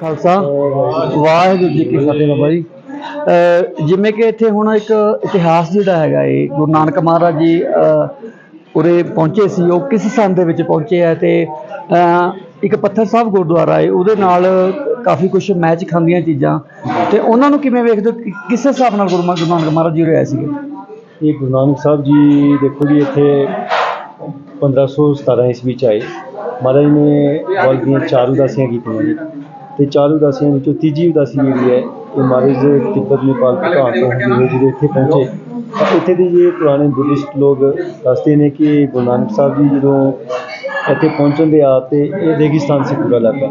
ਖਾਲਸਾ। ਵਾਹਿਗੁਰੂ ਜੀ ਕੀ ਫਤਿਹ ਬਾਬਾ ਜੀ। ਅਹ ਜਿਵੇਂ ਕਿ ਇੱਥੇ ਹੁਣ ਇੱਕ ਇਤਿਹਾਸ ਜਿਹੜਾ ਹੈਗਾ ਏ, ਗੁਰੂ ਨਾਨਕ ਮਹਾਰਾਜ ਜੀ ਉਰੇ ਪਹੁੰਚੇ ਸੀ, ਉਹ ਕਿਸ ਸੰਨ ਦੇ ਵਿੱਚ ਪਹੁੰਚੇ ਆ ਤੇ ਇੱਕ ਪੱਥਰ ਸਾਹਿਬ ਗੁਰਦੁਆਰਾ ਏ, ਉਹਦੇ ਨਾਲ ਕਾਫੀ ਕੁਝ ਮੈਚ ਖਾਂਦੀਆਂ ਚੀਜ਼ਾਂ। ਤੇ ਉਹਨਾਂ ਨੂੰ ਕਿਵੇਂ ਵੇਖਦੇ ਹੋ ਕਿਸ ਹਿਸਾਬ ਨਾਲ ਗੁਰੂ ਮਾ- ਗੁਰੂ ਨਾਨਕ ਮਹਾਰਾਜ ਜੀ ਉਰੇ ਆਏ ਸੀਗੇ? ਇਹ ਗੁਰੂ ਨਾਨਕ ਸਾਹਿਬ ਜੀ, ਦੇਖੋ ਜੀ, ਇੱਥੇ 1517 ਈਸਵੀ ਚ ਆਏ। ਮਹਾਰਾਜ ਨੇ ਵਰਗ ਚਾਰ ਉਦਾਸੀਆਂ ਕੀਤੀਆਂ ਜੀ। ਤੇ ਚਾਰ ਉਦਾਸੀਆਂ ਵਿੱਚੋਂ ਤੀਜੀ ਉਦਾਸੀ ਜਿਹੜੀ ਹੈ ਇਹ ਮਹਾਰਾਜ ਤਿੱਬਤ ਨੇਪਾਲ ਭੂਟਾਨ ਤੋਂ ਹੁੰਦੇ ਜਦੋਂ ਇੱਥੇ ਪਹੁੰਚੇ। ਤਾਂ ਇੱਥੇ ਦੇ ਜੇ ਪੁਰਾਣੇ ਬੁੱਧਿਸਟ ਲੋਕ ਦੱਸਦੇ ਨੇ ਕਿ ਗੁਰੂ ਨਾਨਕ ਸਾਹਿਬ ਜੀ ਜਦੋਂ ਇੱਥੇ ਪਹੁੰਚਣ ਦੇ ਆ ਤੇ ਇਹ ਰੇਗਿਸਤਾਨ ਸੀ ਪੂਰਾ ਇਲਾਕਾ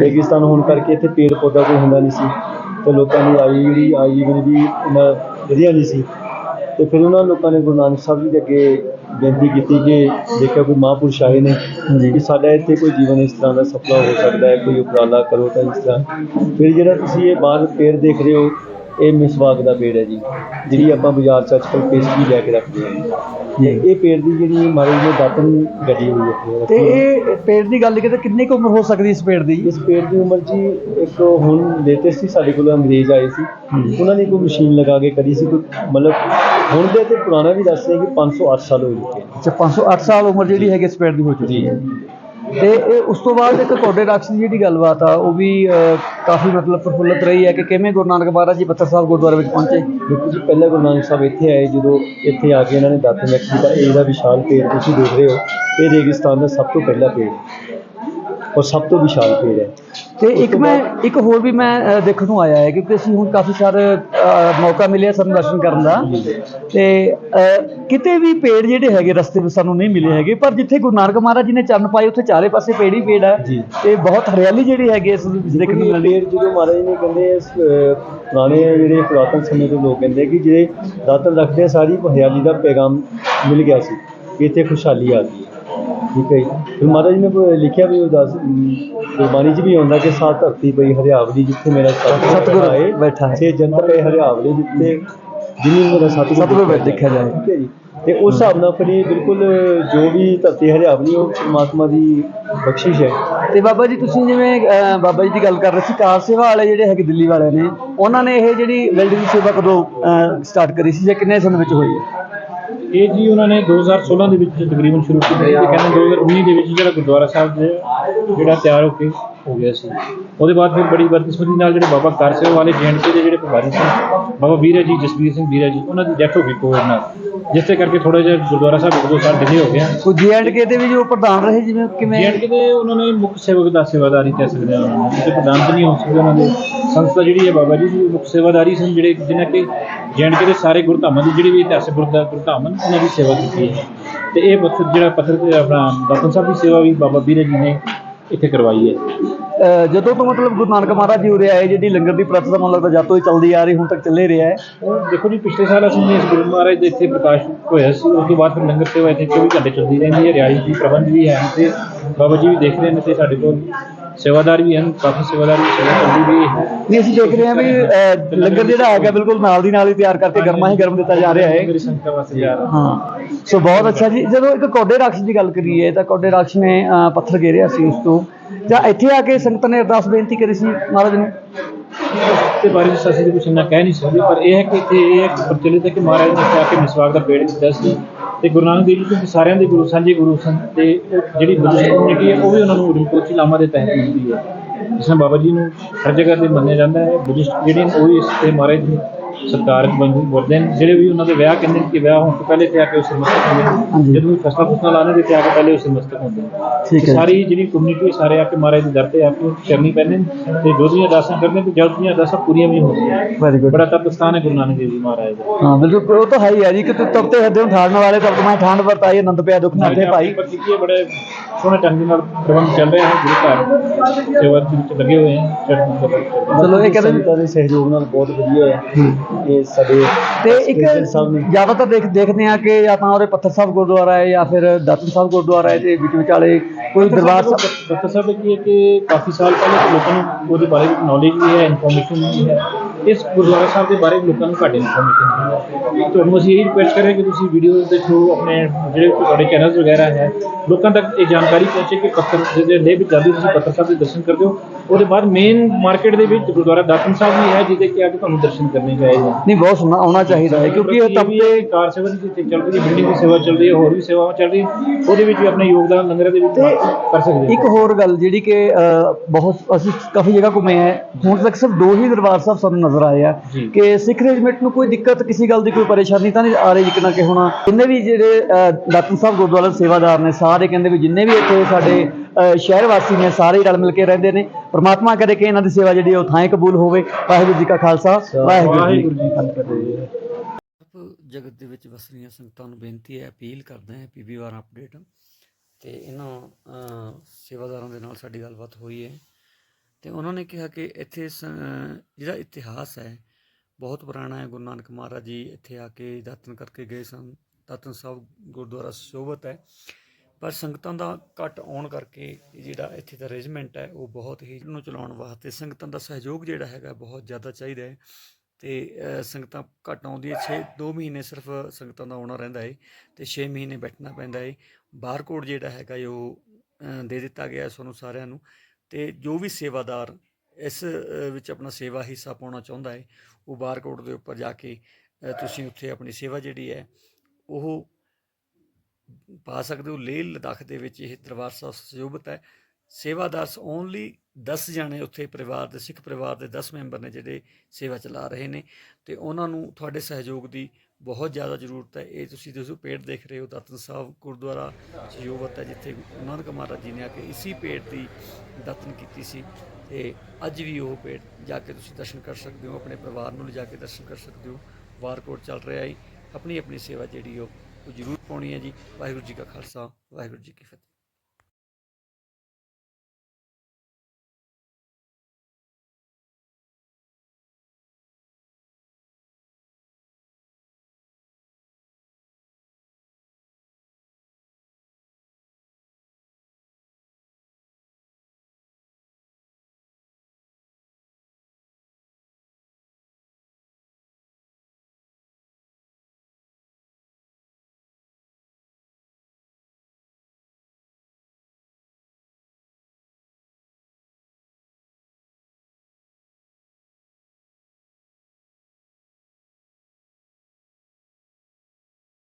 ਰੇਗਿਸਤਾਨ ਹੋਣ ਕਰਕੇ ਇੱਥੇ ਪੇੜ ਪੌਦਾ ਕੋਈ ਹੁੰਦਾ ਨਹੀਂ ਸੀ ਤੇ ਲੋਕਾਂ ਦੀ ਆਈ ਜਿਹੜੀ ਆਜੀਵਨ ਵੀ ਇੰਨਾ ਵਧੀਆ ਨਹੀਂ ਸੀ। ਤੇ ਫਿਰ ਉਹਨਾਂ ਲੋਕਾਂ ਨੇ ਗੁਰੂ ਨਾਨਕ ਸਾਹਿਬ ਜੀ ਦੇ ਅੱਗੇ ਬੇਨਤੀ ਕੀਤੀ ਕਿ ਦੇਖਿਆ ਕੋਈ ਮਹਾਂਪੁਰਸ਼ ਆਏ ਨੇ ਜੀ ਕਿ ਸਾਡਾ ਇੱਥੇ ਕੋਈ ਜੀਵਨ ਇਸ ਤਰ੍ਹਾਂ ਦਾ ਸਫਲਾ ਹੋ ਸਕਦਾ ਹੈ ਕੋਈ ਉਪਰਾਲਾ ਕਰੋ ਤਾਂ ਇਸ ਤਰ੍ਹਾਂ। ਫਿਰ ਜਿਹੜਾ ਤੁਸੀਂ ਇਹ ਬਾਹਰ ਪੇੜ ਦੇਖ ਰਹੇ ਹੋ ਇਹ ਮਿਸਵਾਕ ਦਾ ਪੇੜ ਹੈ ਜੀ ਜਿਹੜੀ ਆਪਾਂ ਬਾਜ਼ਾਰ ਚ ਅੱਜ ਕੱਲ੍ਹ ਪੇਸਟਰੀ ਲੈ ਕੇ ਰੱਖਦੇ ਹਾਂ। ਜੀ। ਇਹ ਪੇੜ ਦੀ ਜਿਹੜੀ ਮਹਾਰਾਜ ਨੇ ਦਾਤਨ ਗੱਡੀ ਹੋਈ ਹੈ ਤੇ ਇਹ ਪੇੜ ਦੀ ਗੱਲ ਕਿਤੇ ਕਿੰਨੀ ਕੁ ਉਮਰ ਹੋ ਸਕਦੀ ਇਸ ਪੇੜ ਦੀ? ਇਸ ਪੇੜ ਦੀ ਉਮਰ ਜੀ ਇੱਕ ਹੁਣ ਲੇਟੈਸਟ ਹੀ ਸਾਡੇ ਕੋਲ ਅੰਗਰੇਜ਼ ਆਏ ਸੀ। ਉਹਨਾਂ ਨੇ ਕੋਈ ਮਸ਼ੀਨ ਲਗਾ ਕੇ ਕਰੀ ਸੀ ਕੋਈ ਮਤਲਬ ਹੁਣ ਦੇ ਤੇ ਪੁਰਾਣਾ ਵੀ ਦੱਸ ਰਹੇ ਕਿ 508 ਸਾਲ ਹੋ ਚੁੱਕੇ ਨੇ। ਅੱਛਾ 508 ਸਾਲ ਉਮਰ ਜਿਹੜੀ ਹੈਗੀ ਇਸ ਪੇੜ ਦੀ ਹੋ ਚੁੱਕੀ ਹੈ। ਤੇ ਇਹ ਉਸ ਤੋਂ ਬਾਅਦ ਇੱਕ ਕੋਡੇ ਰਾਖਸ਼ ਦੀ ਜਿਹੜੀ ਗੱਲਬਾਤ ਆ ਉਹ ਵੀ ਕਾਫੀ ਮਤਲਬ ਪ੍ਰਫੁੱਲਤ ਰਹੀ ਹੈ ਕਿ ਕਿਵੇਂ ਗੁਰੂ ਨਾਨਕ ਮਹਾਰਾਜ ਜੀ ਪੱਥਰ ਸਾਹਿਬ ਗੁਰਦੁਆਰੇ ਵਿੱਚ ਪਹੁੰਚੇ? ਦੇਖੋ ਜੀ ਪਹਿਲਾਂ ਗੁਰੂ ਨਾਨਕ ਸਾਹਿਬ ਇੱਥੇ ਆਏ ਜਦੋਂ ਇੱਥੇ ਆ ਕੇ ਇਹਨਾਂ ਨੇ ਦਾਤਨ ਰੱਖੀ ਤਾਂ ਇਹਦਾ ਵਿਸ਼ਾਲ ਪੇੜ ਤੁਸੀਂ ਦੇਖ ਰਹੇ ਹੋ। ਇਹ ਰੇਗਿਸਤਾਨ ਦਾ ਸਭ ਤੋਂ ਪਹਿਲਾ ਪੇੜ। ਔਰ ਸਭ ਤੋਂ ਵਿਸ਼ਾਲ ਪੇੜ ਹੈ। ਤੇ ਇੱਕ ਮੈਂ ਇੱਕ ਹੋਰ ਵੀ ਮੈਂ ਦੇਖਣ ਨੂੰ ਆਇਆ ਹੈ ਕਿਉਂਕਿ ਅਸੀਂ ਹੁਣ ਕਾਫੀ ਸਾਰੇ ਮੌਕਾ ਮਿਲਿਆ ਸਾਨੂੰ ਦਰਸ਼ਨ ਕਰਨ ਦਾ। ਤੇ ਕਿਤੇ ਵੀ ਪੇੜ ਜਿਹੜੇ ਹੈਗੇ ਰਸਤੇ ਵਿੱਚ ਸਾਨੂੰ ਨਹੀਂ ਮਿਲੇ ਹੈਗੇ ਪਰ ਜਿੱਥੇ ਗੁਰੂ ਨਾਨਕ ਮਹਾਰਾਜ ਜੀ ਨੇ ਚਰਨ ਪਾਏ ਉੱਥੇ ਚਾਰੇ ਪਾਸੇ ਪੇੜ ਹੀ ਪੇੜ ਹੈ ਜੀ। ਤੇ ਬਹੁਤ ਹਰਿਆਲੀ ਜਿਹੜੀ ਹੈਗੀ ਇਸ ਵਿੱਚ ਦੇਖਣ ਨੂੰ ਇਹ ਮਿਲਦੀ ਹੈ। ਪੇੜ ਜਦੋਂ ਮਹਾਰਾਜ ਨੇ ਕਹਿੰਦੇ ਇਸ, ਅਹ, ਪੁਰਾਣੇ ਜਿਹੜੇ ਪੁਰਾਤਨ ਸਮੇਂ ਦੇ ਲੋਕ ਕਹਿੰਦੇ ਕਿ ਜਿਹੜੇ ਦਾਤਨ ਰੱਖਦੇ ਆ ਸਾਰੀ ਹਰਿਆਲੀ ਦਾ ਪੈਗਾਮ ਮਿਲ ਗਿਆ ਸੀ ਕਿ ਇੱਥੇ ਖੁਸ਼ਹਾਲੀ ਆ ਗਈ। ਠੀਕ ਹੈ ਜੀ। ਫਿਰ ਮਹਾਰਾਜ ਨੇ ਕੋਈ ਲਿਖਿਆ ਵੀ ਉਹ ਦੱਸ ਗੁਰਬਾਣੀ 'ਚ ਵੀ ਆਉਂਦਾ ਕਿ ਸਾਤ ਧਰਤੀ ਪਈ ਹਰਿਆਵਲੀ ਜਿੱਥੇ ਮੇਰਾ ਸਤਿਗੁਰ ਸਤਿਗੁਰ ਆਏ ਬੈਠਾ। ਹੈ। ਛੇ ਜੰਤ ਪਏ ਹਰਿਆਵਲੀ ਜਿੱਥੇ ਜਿਨੀ ਮੇਰਾ ਸਤਿਗੁਰ ਸਤਿਗੁਰ ਬੈਠ ਦੇਖਿਆ ਜਾਏ। ਠੀਕ ਹੈ ਜੀ। ਤੇ ਉਸ ਹਿਸਾਬ ਨਾਲ ਫਿਰ ਇਹ ਬਿਲਕੁਲ ਜੋ ਵੀ ਧਰਤੀ ਹਰਿਆਵਲੀ ਉਹ ਪਰਮਾਤਮਾ ਦੀ ਬਖਸ਼ਿਸ਼ ਹੈ। ਤੇ ਬਾਬਾ ਜੀ ਤੁਸੀਂ ਜਿਵੇਂ ਅਹ, ਬਾਬਾ ਜੀ ਦੀ ਗੱਲ ਕਰ ਰਹੇ ਸੀ ਕਾਰ ਸੇਵਾ ਵਾਲੇ ਜਿਹੜੇ ਹੈਗੇ ਦਿੱਲੀ ਵਾਲੇ ਨੇ ਉਹਨਾਂ ਨੇ ਇਹ ਜਿਹੜੀ ਵੈਲਡਿੰਗ ਸੇਵਾ ਕਦੋਂ ਸਟਾਰਟ ਕਰੀ ਸੀ ਜਾਂ ਕਿੰਨੇ ਸਮੇਂ ਵਿੱਚ ਹੋਈ ਹੈ? ਇਹ ਜੀ ਉਹਨਾਂ ਨੇ 2016 ਦੇ ਵਿੱਚ ਤਕਰੀਬਨ ਸ਼ੁਰੂ ਕੀਤੀ ਸੀ ਤੇ ਕਹਿੰਦੇ 2019 ਦੇ ਵਿੱਚ ਜਿਹੜਾ ਗੁਰਦੁਆਰਾ ਸਾਹਿਬ ਦੇ ਜਿਹੜਾ ਤਿਆਰ ਹੋ ਕੇ ਹੋ ਗਿਆ ਸੀ। ਉਹਦੇ ਬਾਅਦ ਫਿਰ ਬੜੀ ਬਦਕਿਸਮਤੀ ਨਾਲ ਜਿਹੜੇ ਬਾਬਾ ਕਾਰਸੇਵਾ ਵਾਲੇ ਜੈਨਕੇ ਦੇ ਜਿਹੜੇ ਪ੍ਰਭਾਰੀ ਸੀ ਬਾਬਾ ਵੀਰਾ ਜੀ ਜਸਵੀਰ ਸਿੰਘ ਵੀਰਾ ਜੀ ਉਹਨਾਂ ਦੀ ਡੈਥ ਹੋ ਗਈ ਕੋਵਿਡ ਨਾਲ। ਜਿਸ ਦੇ ਕਰਕੇ ਥੋੜਾ ਜਿਹਾ ਗੁਰਦੁਆਰਾ ਸਾਹਿਬ ਇੱਕ ਦੋ ਸਾਲ ਡਿਲੇ ਹੋ ਗਿਆ ਕੋਈ ਜੀਐਂਡਕੇ ਦੇ ਵੀ ਜੋ ਪ੍ਰਧਾਨ ਰਹੇ ਜਿਵੇਂ ਕਿਵੇਂ? ਜੈਨਕੇ ਦੇ ਉਹਨਾਂ ਨੇ ਮੁੱਖ ਸੇਵਕ ਦਾ ਸੇਵਾਦਾਰੀ ਕਹਿ ਸਕਦੇ ਹਾਂ ਉਹਨਾਂ ਨੂੰ ਤੇ ਪ੍ਰਧਾਨ ਤਾਂ ਨਹੀਂ ਹੋ ਸਕਦੇ ਉਹਨਾਂ ਦੇ। ਸੰਸਥਾ ਜਿਹੜੀ ਹੈ ਬਾਬਾ ਜੀ ਦੀ ਮੁੱਖ ਸੇਵਾਦਾਰੀ ਸਨ ਜਿਹੜੇ ਜਿਨ੍ਹਾਂ ਕਿ ਜੈਨਕੇ ਦੇ ਸਾਰੇ ਗੁਰਧਾਮਾਂ ਦੀ ਜਿਹੜੀ ਵੀ ਇਤਿਹਾਸਕ ਗੁਰਧਾਮ ਹਨ ਉਹਨਾਂ ਦੀ ਸੇਵਾ ਕੀਤੀ ਹੈ। ਤੇ ਇਹ ਪੱਥਰ ਜਿਹੜਾ ਪੱਥਰ ਤੇ ਆਪਣਾ ਦਾਤਨ ਸਾਹਿਬ ਦੀ ਸੇਵਾ ਵੀ ਬਾਬਾ ਵੀਰੇ ਜੀ ਨੇ ਇੱਥੇ ਕਰਵਾਈ ਹੈ। ਜਦੋਂ ਤੋਂ ਮਤਲਬ ਗੁਰੂ ਨਾਨਕ ਮਹਾਰਾਜ ਜੀ ਉਰੇ ਆਏ ਜਿਹੜੀ ਲੰਗਰ ਦੀ ਪ੍ਰਥਾ ਮੈਨੂੰ ਲੱਗਦਾ ਜਦ ਤੋਂ ਹੀ ਚੱਲਦੀ ਆ ਰਹੀ ਹੁਣ ਤੱਕ ਚੱਲੇ ਰਿਹਾ ਹੈ। ਉਹ ਦੇਖੋ ਜੀ ਪਿਛਲੇ ਸਾਲ ਅਸੀਂ ਇਸ ਗੁਰੂ ਮਹਾਰਾਜ ਦੇ ਇੱਥੇ ਪ੍ਰਕਾਸ਼ ਹੋਇਆ ਸੀ ਉਸ ਤੋਂ ਬਾਅਦ ਫਿਰ ਲੰਗਰ ਸੇਵਾ ਇੱਥੇ 24 ਘੰਟੇ ਚੱਲਦੀ ਰਹਿੰਦੀ ਹੈ ਰਿਆਈ ਦੀ ਪ੍ਰਬੰਧ ਵੀ ਹੈ ਤੇ ਬਾਬਾ ਜੀ ਵੀ ਦੇਖ ਰਹੇ ਨੇ ਤੇ ਸਾਡੇ ਕੋਲ ਸੇਵਾਦਾਰ ਵੀ ਹਨ ਕਾਫੀ ਸੇਵਾਦਾਰ ਵੀ ਸੇਵਾ ਚੱਲਦੀ ਵੀ ਹੈ। ਨਹੀਂ ਅਸੀਂ ਦੇਖ ਰਹੇ ਹਾਂ ਵੀ ਅਹ, ਲੰਗਰ ਜਿਹੜਾ ਹੈਗਾ ਬਿਲਕੁਲ ਨਾਲ ਦੀ ਨਾਲ ਹੀ ਤਿਆਰ ਕਰਕੇ ਗਰਮਾ ਹੀ ਗਰਮ ਦਿੱਤਾ ਜਾ ਰਿਹਾ ਹੈ। ਮੇਰੀ ਸੰਗਤਾਂ ਵਾਸਤੇ ਜਾ ਰਿਹਾ ਹਾਂ। ਸੋ ਬਹੁਤ ਅੱਛਾ ਜੀ। ਜਦੋਂ ਇੱਕ ਕੋਡੇ ਰਾਖਸ਼ ਦੀ ਗੱਲ ਕਰੀਏ ਤਾਂ ਕੋਡੇ ਰਾਖਸ਼ ਨੇ ਅਹ, ਪੱਥਰ ਘੇਰਿਆ ਸੀ ਉਸ ਤੋਂ। ਜਾਂ ਇੱਥੇ ਆ ਕੇ ਸੰਗਤ ਨੇ ਅਰਦਾਸ ਬੇਨਤੀ ਕਰੀ ਸੀ ਮਹਾਰਾਜ ਨੂੰ? ਤੇ ਬਾਰੇ ਵਿੱਚ ਅਸੀਂ ਕੁਝ ਇੰਨਾ ਕਹਿ ਨਹੀਂ ਸਕਦੇ ਪਰ ਇਹ ਹੈ ਕਿ ਇੱਥੇ ਇਹ ਇੱਕ ਪ੍ਰਚਲਿਤ ਹੈ ਕਿ ਮਹਾਰਾਜ ਨੇ ਇੱਥੇ ਆ ਕੇ ਮਿਸਵਾਕ ਦਾ ਪੇੜ ਦਿੱਤਾ ਸੀ। ਤੇ ਗੁਰੂ ਨਾਨਕ ਦੇਵ ਜੀ, ਕਿਉਂਕਿ ਸਾਰਿਆਂ ਦੇ ਗੁਰੂ, ਸਾਂਝੇ ਗੁਰੂ ਸਨ ਤੇ ਉਹ ਜਿਹੜੀ ਬੁੱਧਿਸਟ ਕਮਿਊਨਿਟੀ ਹੈ ਉਹ ਵੀ ਉਹਨਾਂ ਨੂੰ ਰਿੰਪੋਚੀ ਲਾਮਾ ਦੇ ਤਹਿਤ ਮਿਲਦੀ ਹੈ। ਜਿਸ ਨਾਲ ਬਾਬਾ ਜੀ ਨੂੰ ਹਰ ਜਗ੍ਹਾ ਤੇ ਮੰਨਿਆ ਜਾਂਦਾ ਹੈ, ਬੁੱਧਿਸਟ ਜਿਹੜੇ ਨੇ ਉਹ ਵੀ ਇਸ ਤੇ ਮਹਾਰਾਜ ਦੀ ਸਤਿਕਾਰ ਬੰਦੂ ਵਰਦੇ ਨੇ। ਜਿਹੜੇ ਵੀ ਉਹਨਾਂ ਦੇ ਵਿਆਹ ਕਹਿੰਦੇ ਨੇ ਕਿ ਵਿਆਹ ਹੋਣ ਤੋਂ ਪਹਿਲੇ ਤੇ ਆ ਕੇ ਉਸ ਮਸਤਕ ਹੁੰਦੇ। ਨੇ। ਜਦੋਂ ਵੀ ਫਸਲਾਂ ਫਸਲਾਂ ਲਾਣੇ ਦੇ ਤੇ ਆ ਕੇ ਪਹਿਲੇ ਉਸ ਮਸਤਕ ਹੁੰਦੇ ਨੇ। ਠੀਕ ਹੈ। ਤੇ ਸਾਰੀ ਜਿਹੜੀ ਕਮਿਊਨਿਟੀ ਸਾਰੇ ਆ ਕੇ ਮਹਾਰਾਜ ਦੇ ਦਰ ਤੇ ਆ ਕੇ ਚਰਨੀ ਪੈਂਦੇ ਨੇ ਤੇ ਜੋ ਦੀਆਂ ਅਰਦਾਸਾਂ ਕਰਦੇ ਤੇ ਜਦ ਦੀਆਂ ਅਰਦਾਸਾਂ ਪੂਰੀਆਂ ਵੀ ਹੁੰਦੀਆਂ ਵੈਰੀ ਗੁੱਡ ਬੜਾ ਤਪ ਸਥਾਨ ਹੈ ਗੁਰੂ ਨਾਨਕ ਦੇਵ ਜੀ ਮਹਾਰਾਜ ਦਾ। ਹਾਂ ਬਿਲਕੁਲ। ਉਹ ਤਾਂ ਹੈ ਹੀ ਹੈ ਜੀ। ਕਿ ਤੂੰ ਤਪਤੇ ਹਿਰਦੇ ਨੂੰ ਠਾੜਨ ਵਾਲੇ ਤਪ ਮੈਂ ਠਾਂਡ ਵਰਤਾਈ ਆਨੰਦ ਪਿਆ ਦੁੱਖ ਨਾ ਤੇ ਭਾਈ। ਹੈ ਬੜੇ ਸੋਹਣੇ ਢੰਗ ਨਾਲ ਪ੍ਰਬੰਧ ਚੱਲ ਰਹੇ ਹਨ ਗੁਰੂ ਘਰ ਸੇਵਾ ਵਿੱਚ ਲੱਗੇ ਹੋਏ ਹਨ ਚੱਲ ਇਹ ਕਹਿੰਦੇ ਸਹਿਯੋਗ ਨਾਲ ਬਹੁਤ ਵਧੀਆ ਹੈ। ਇਹ ਸਾਡੇ ਤੇ ਇੱਕ ਜ਼ਿਆਦਾਤਰ ਦੇਖ ਦੇਖਦੇ ਆ ਕਿ ਜਾਂ ਤਾਂ ਉਹਦੇ ਪੱਥਰ ਸਾਹਿਬ ਗੁਰਦੁਆਰਾ ਹੈ ਜਾਂ ਫਿਰ ਦਾਤਨ ਸਾਹਿਬ ਗੁਰਦੁਆਰਾ ਹੈ ਤੇ ਵਿੱਚ ਵਿਚਾਲੇ ਕੋਈ ਦਰਬਾਰ ਸਾਹਿਬ ਡਾਕਟਰ ਸਾਹਿਬ ਕੀ ਹੈ ਕਿ ਕਾਫੀ ਸਾਲ ਪਹਿਲੇ ਲੋਕਾਂ ਨੂੰ ਉਹਦੇ ਬਾਰੇ ਨੌਲੇਜ ਵੀ ਹੈ ਇਨਫੋਰਮੇਸ਼ਨ ਵੀ ਹੈ। ਇਸ ਗੁਰਦੁਆਰਾ ਸਾਹਿਬ ਦੇ ਬਾਰੇ ਲੋਕਾਂ ਨੂੰ ਘੱਟ ਇਨਫੋਰਮੇਸ਼ਨ ਤੁਹਾਨੂੰ ਅਸੀਂ ਇਹ ਰਿਕੁਐਸਟ ਕਰਾਂਗੇ ਕਿ ਤੁਸੀਂ ਵੀਡੀਓ ਦੇ ਥਰੂ ਆਪਣੇ ਜਿਹੜੇ ਤੁਹਾਡੇ ਚੈਨਲਸ ਵਗੈਰਾ ਹੈ ਲੋਕਾਂ ਤੱਕ ਇਹ ਜਾਣਕਾਰੀ ਪਹੁੰਚੇ ਕਿ ਪੱਤਰ ਜਿਹਦੇ ਲੇ ਵਿੱਚ ਜਾਂਦੇ ਤੁਸੀਂ ਪੱਤਰ ਸਾਹਿਬ ਦੇ ਦਰਸ਼ਨ ਕਰਦੇ ਹੋ। ਉਹਦੇ ਬਾਅਦ ਮੇਨ ਮਾਰਕੀਟ ਦੇ ਵਿੱਚ ਗੁਰਦੁਆਰਾ ਦਾਤਨ ਸਾਹਿਬ ਵੀ ਹੈ ਜਿਹਦੇ ਕਿ ਅੱਜ ਤੁਹਾਨੂੰ ਦਰਸ਼ਨ ਕਰਨੇ ਚਾਹੀਦੇ ਨਹੀਂ ਬਹੁਤ ਸੋਹਣਾ ਆਉਣਾ ਚਾਹੀਦਾ ਹੈ ਕਿਉਂਕਿ ਇਹ ਤਪ ਤੇ ਕਾਰ ਸੇਵਾ ਦੀ ਜਿੱਥੇ ਚੱਲ ਰਹੀ ਬਿਲਡਿੰਗ ਦੀ ਸੇਵਾ ਚੱਲ ਰਹੀ ਹੈ ਹੋਰ ਵੀ ਸੇਵਾਵਾਂ ਚੱਲ ਰਹੀਆਂ ਉਹਦੇ ਵਿੱਚ ਵੀ ਆਪਣੇ ਯੋਗਦਾਨ ਲੰਗਰਾਂ ਦੇ ਵਿੱਚ ਕਰ ਸਕਦੇ ਇੱਕ ਹੋਰ ਗੱਲ ਜਿਹੜੀ ਕਿ ਬਹੁਤ ਅਸੀਂ ਕਾਫੀ ਜਗ੍ਹਾ ਘੁੰਮੇ ਆ ਹੁਣ ਤੱਕ ਸਿਰਫ ਦੋ ਹੀ ਦਰਬਾਰ ਸਾਹਿਬ ਸਾਨੂੰ ਨਜ਼ਰ ਆਏ ਆ। ਕਿ ਸਿੱਖ ਰੈਜੀਮੈਂਟ ਨੂੰ ਕੋਈ ਦਿੱਕਤ ਕਿਸੇ ਗੱਲ ਦੀ ਕੋਈ ਪਰੇਸ਼ਾਨੀ ਤਾਂ ਨਹੀਂ ਆ ਰਹੀ ਜਿਕਣਾ ਕਿ ਹੁਣ ਜਿੰਨੇ ਵੀ ਜਿਹੜੇ ਅ, ਦਾਤਨ ਸਾਹਿਬ ਗੁਰਦੁਆਰਾ ਦੇ ਸੇਵਾਦਾਰ ਨੇ ਸਾਰੇ ਕਹਿੰਦੇ ਵੀ ਜਿੰਨੇ ਵੀ ਇੱਥੇ ਸਾਡੇ ਸ਼ਹਿਰ ਵਾਸੀ ਨੇ ਸਾਰੇ ਰਲ ਮਿਲ ਕੇ ਰਹਿੰਦੇ ਨੇ ਪ੍ਰਮਾਤਮਾ ਕਰੇ ਕਿ ਇਹਨਾਂ ਦੀ ਸੇਵਾ ਜਿਹੜੀ ਉਹ ਥਾਂ ਕਬੂਲ ਹੋਵੇ। ਵਾਹਿਗੁਰੂ ਜੀ ਕਾ ਖਾਲਸਾ ਵਾਹਿਗੁਰੂ ਜੀ ਕੀ ਫਤਿਹ। ਜਗਤ ਦੇ ਵਿੱਚ ਵਸ ਰਹੀਆਂ ਸੰਗਤਾਂ ਨੂੰ ਬੇਨਤੀ ਹੈ ਅਪੀਲ ਕਰਦੇ ਹਾਂ ਪੀਬੀ ਵਾਰ ਅਪਡੇਟ। ਤੇ ਇਹਨਾਂ ਸੇਵਾਦਾਰਾਂ ਦੇ ਨਾਲ ਸਾਡੀ ਗੱਲਬਾਤ ਹੋਈ ਹੈ। ਤੇ ਉਹਨਾਂ ਨੇ ਕਿਹਾ ਕਿ ਇੱਥੇ ਸ- ਜਿਹੜਾ ਇਤਿਹਾਸ ਹੈ ਬਹੁਤ ਪੁਰਾਣਾ ਹੈ। ਗੁਰੂ ਨਾਨਕ ਮਹਾਰਾਜ ਜੀ ਇੱਥੇ ਆ ਕੇ ਦਾਤਨ ਕਰਕੇ ਗਏ ਸਨ। ਦਾਤਨ ਸਾਹਿਬ ਗੁਰਦੁਆਰਾ ਸ਼ੋਭਤ ਹੈ। ਪਰ ਸੰਗਤਾਂ ਦਾ ਘੱਟ ਆਉਣ ਕਰਕੇ ਜਿਹੜਾ ਇੱਥੇ ਦਾ ਅਰੇਂਜਮੈਂਟ ਹੈ ਉਹ ਬਹੁਤ ਹੀ ਨੂੰ ਚਲਾਉਣ ਵਾਸਤੇ ਸੰਗਤਾਂ ਦਾ ਸਹਿਯੋਗ ਜਿਹੜਾ ਹੈਗਾ ਬਹੁਤ ਜ਼ਿਆਦਾ ਚਾਹੀਦਾ ਹੈ। ਤੇ ਅ, ਸੰਗਤਾਂ ਘੱਟ ਹੈ। 6 2 ਮਹੀਨੇ ਸਿਰਫ ਸੰਗਤਾਂ ਦਾ ਆਉਣਾ ਰਹਿੰਦਾ ਹੈ ਤੇ 6 ਮਹੀਨੇ ਬੈਠਣਾ ਪੈਂਦਾ ਹੈ। ਬਾਰਕੋਡ ਜਿਹੜਾ ਹੈਗਾ ਉਹ ਦੇ ਦਿੱਤਾ ਗਿਆ ਹੈ ਸਾਨੂੰ ਸਾਰਿਆਂ ਨੂੰ। ਤੇ ਜੋ ਵੀ ਸੇਵਾਦਾਰ ਇਸ ਵਿੱਚ ਆਪਣਾ ਸੇਵਾ ਹਿੱਸਾ ਪਾਉਣਾ ਚਾਹੁੰਦਾ ਹੈ, ਉਹ ਬਾਰਕੋਡ ਦੇ ਉੱਪਰ ਜਾ ਕੇ ਤੁਸੀਂ ਉੱਥੇ ਆਪਣੀ ਸੇਵਾ ਜਿਹੜੀ ਹੈ, ਉਹ ਪਾ ਸਕਦੇ ਹੋ। ਲੇਹ ਲਦਾਖ ਦੇ ਵਿੱਚ ਇਹ ਦਰਬਾਰ ਸਾਹਿਬ ਸੁਸ਼ੋਭਿਤ ਹੈ। ਸੇਵਾਦਾਰ ਓਨਲੀ 10 ਜਣੇ ਉੱਥੇ ਪਰਿਵਾਰ ਦੇ, ਸਿੱਖ ਪਰਿਵਾਰ ਦੇ 10 ਮੈਂਬਰ ਨੇ ਜਿਹੜੇ ਸੇਵਾ ਚਲਾ ਰਹੇ ਨੇ ਤੇ ਉਹਨਾਂ ਨੂੰ ਤੁਹਾਡੇ ਸਹਿਯੋਗ ਦੀ ਬਹੁਤ ਜ਼ਿਆਦਾ ਜ਼ਰੂਰਤ ਹੈ। ਇਹ ਤੁਸੀਂ ਦੱਸੋ ਪੇੜ ਦੇਖ ਰਹੇ ਹੋ, ਦਾਤਨ ਸਾਹਿਬ ਗੁਰਦੁਆਰਾ ਸੁਸ਼ੋਭਿਤ ਹੈ, ਜਿੱਥੇ ਨਾਨਕ ਮਹਾਰਾਜ ਜੀ ਨੇ ਆ ਕੇ ਇਸੀ ਪੇੜ ਦੀ ਦਾਤਨ ਕੀਤੀ ਸੀ ਤੇ ਅੱਜ ਵੀ ਉਹ ਪੇੜ ਜਾ ਕੇ ਤੁਸੀਂ ਦਰਸ਼ਨ ਕਰ ਸਕਦੇ ਹੋ, ਆਪਣੇ ਪਰਿਵਾਰ ਨੂੰ ਲਿਜਾ ਕੇ ਦਰਸ਼ਨ ਕਰ ਸਕਦੇ ਹੋ। ਵਾਰਕੋਟ ਚੱਲ ਰਿਹਾ ਹੈ। ਆਪਣੀ ਆਪਣੀ ਸੇਵਾ ਜਿਹੜੀ ਉਹ ਜ਼ਰੂਰ ਪਾਉਣੀ ਹੈ ਜੀ। ਵਾਹਿਗੁਰੂ ਜੀ ਕਾ ਖਾਲਸਾ, ਵਾਹਿਗੁਰੂ ਜੀ ਕੀ ਫਤਿਹ।